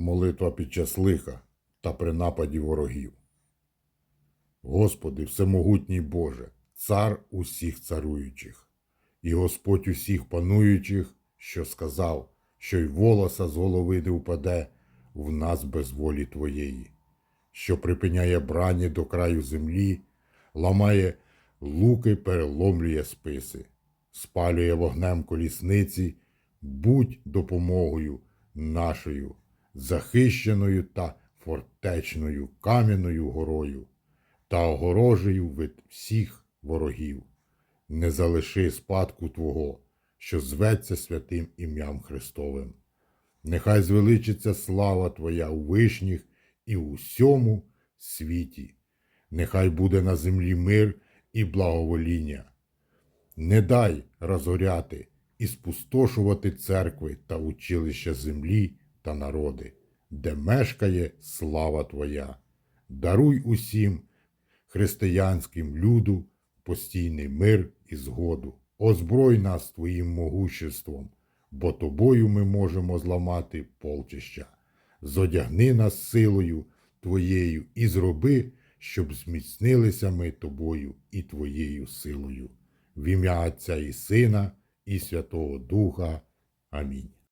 Молитва під час лиха та при нападі ворогів. Господи, всемогутній Боже, цар усіх царуючих, і Господь усіх пануючих, що сказав, що й волоса з голови не впаде в нас без волі Твоєї, що припиняє брані до краю землі, ламає луки, переломлює списи, спалює вогнем колісниці, будь допомогою нашою, захищеною та фортечною кам'яною горою та огорожею від всіх ворогів. Не залиши спадку Твого, що зветься святим ім'ям Христовим. Нехай звеличиться слава Твоя у вишніх і у всьому світі. Нехай буде на землі мир і благовоління. Не дай розгоряти і спустошувати церкви та училища землі та народи, де мешкає слава Твоя. Даруй усім християнським люду постійний мир і згоду. Озброй нас Твоїм могуществом, бо Тобою ми можемо зламати полчища. Зодягни нас силою Твоєю і зроби, щоб зміцнилися ми Тобою і Твоєю силою. В ім'я Отця і Сина, і Святого Духа. Амінь.